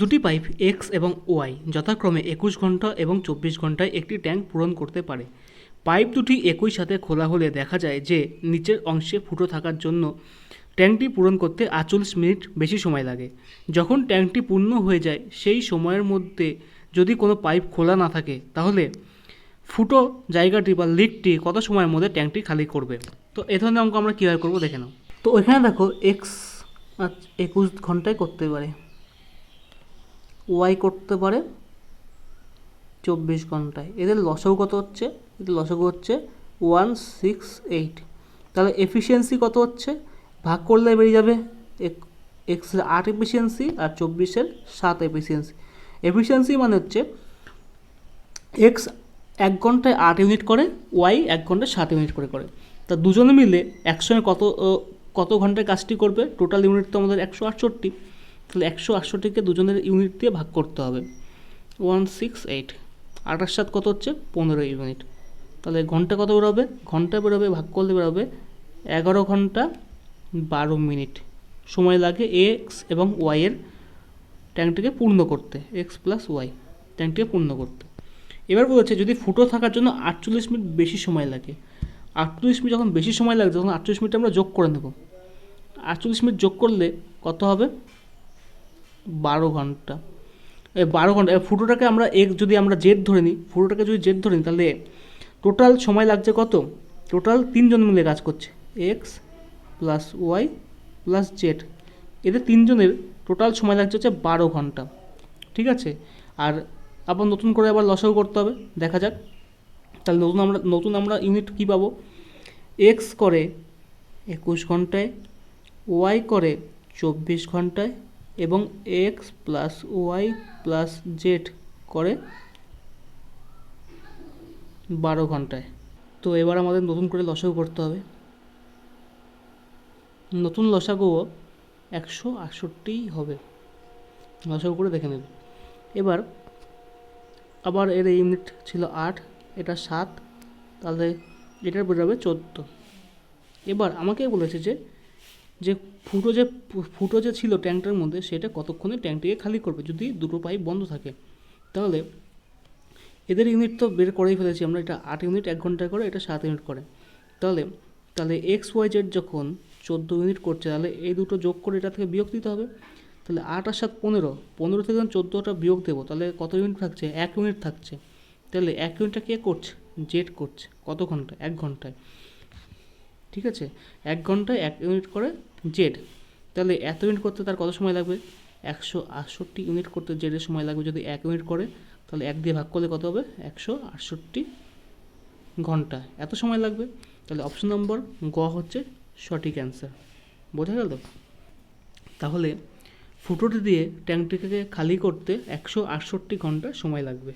দুটি pipe x এবং Y যথাক্রমে একুশ ঘণ্টা এবং চব্বিশ ঘন্টায় একটি ট্যাঙ্ক পূরণ করতে পারে। পাইপ দুটি একই সাথে খোলা হলে দেখা যায় যে নিচের অংশে ফুটো থাকার জন্য ট্যাঙ্কটি পূরণ করতে আটচল্লিশ মিনিট বেশি সময় লাগে। যখন ট্যাঙ্কটি পূর্ণ হয়ে যায়, সেই সময়ের মধ্যে যদি কোনো পাইপ খোলা না থাকে, তাহলে ফুটো জায়গাটি বা লিকটি কত সময়ের মধ্যে ট্যাঙ্কটি খালি করবে? তো এ ধরনের অঙ্ক আমরা কীভাবে করব দেখে নাও। তো এখানে দেখো এক্স একুশ ঘন্টায় করতে পারে। ওয়াই করতে পারে চব্বিশ ঘন্টায়। এদের লসও কত হচ্ছে? এদের লসাগু হচ্ছে ওয়ান সিক্স এইট। তাহলে এফিসিয়েন্সি কত হচ্ছে? ভাগ করলে বেরিয়ে যাবে এক্সের আট এফিসিয়েন্সি আর চব্বিশের সাত এফিসিয়েন্সি। এফিসিয়েন্সি মানে হচ্ছে এক্স এক ঘন্টায় আট ইউনিট করে, ওয়াই এক ঘন্টায় সাত ইউনিট করে করে। তা দুজনে মিলে একসঙ্গে কত কত ঘন্টায় কাজটি করবে? টোটাল ইউনিট তো আমাদের একশো আটষট্টি। তাহলে একশো আটষট্টিকে দুজনের ইউনিট দিয়ে ভাগ করতে হবে। ওয়ান সিক্স এইট আঠাশ সাত কত হচ্ছে? পনেরো ইউনিট তাহলে ঘণ্টা কত বেরোবে? ঘণ্টা বেরোবে, ভাগ করলে বেরোবে এগারো ঘণ্টা বারো মিনিট সময় লাগে এক্স এবং ওয়াইয়ের ট্যাঙ্কটিকে পূর্ণ করতে এক্স প্লাস ওয়াই ট্যাঙ্কটিকে পূর্ণ করতে। এবার বলেছে যদি ফুটো থাকার জন্য আটচল্লিশ মিনিট বেশি সময় লাগে, আটচল্লিশ মিনিট যখন বেশি সময় লাগে তখন আটচল্লিশ মিনিট আমরা যোগ করে নেব। আটচল্লিশ মিনিট যোগ করলে কত হবে? বারো ঘণ্টা। বারো ঘণ্টা ফুটোটাকে আমরা এক যদি আমরা জেড ধরে নিই, ফুটোটাকে যদি জেড ধরে নিই, তাহলে টোটাল সময় লাগছে কত? টোটাল তিনজন মিলে কাজ করছে। X plus Y plus Z. এদের তিনজনের টোটাল সময় লাগছে হচ্ছে বারো ঘণ্টা। ঠিক আছে? আর আবার নতুন করে আবার লসাগু করতে হবে, দেখা যাক। তাহলে নতুন আমরা নতুন আমরা ইউনিট কী পাবো? এক্স করে একুশ ঘন্টায় ওয়াই করে চব্বিশ ঘন্টায় এবং X plus Y plus Z করে বারো ঘন্টায়। তো এবার আমাদের নতুন করে লসাগু করতে হবে। নতুন লসাগুও একশো আটষট্টিই হবে। লসাগু করে দেখে নেবে। এবার আবার এর ইউনিট ছিল আট, এটা সাত, তাহলে এটার বেরোবে চোদ্দ। এবার আমাকে বলেছে যে যে ফুটো যে ফুটো যে ছিল ট্যাঙ্কটার মধ্যে, সেটা কতক্ষণে ট্যাঙ্কটিকে খালি করবে? যদি দুটো পাইপ বন্ধ থাকে, তাহলে এদের ইউনিট তো বের করেই ফেলেছি আমরা। এটা আট ইউনিট এক ঘণ্টা করে, এটা সাত ইউনিট করে। তাহলে তাহলে এক্স ওয়াই জেড যখন চোদ্দ ইউনিট করছে, তাহলে এই দুটো যোগ করে এটা থেকে বিয়োগ দিতে হবে। তাহলে আট আর সাত পনেরো পনেরো থেকে যখন চোদ্দোটা বিয়োগ দেবো, তাহলে কত ইউনিট থাকছে? এক ইউনিট থাকছে। তাহলে এক ইউনিটটা কে করছে? জেড করছে। কত ঘণ্টা এক ঘন্টায়। ঠিক আছে? এক ঘন্টায় এক ইউনিট করে জেড তাহলে এত ইউনিট করতে তার কত সময় লাগবে? একশো আটষট্টি ইউনিট করতে জেডের সময় লাগবে যদি এক ইউনিট করে, তাহলে এক দিয়ে ভাগ করলে কত হবে? একশো আটষট্টি ঘণ্টা এত সময় লাগবে? তাহলে অপশন নম্বর গ হচ্ছে সঠিক অ্যান্সার বোঝা গেল? তাহলে ফুটোটি দিয়ে ট্যাঙ্কটিকে খালি করতে একশো আটষট্টি ঘণ্টা সময় লাগবে।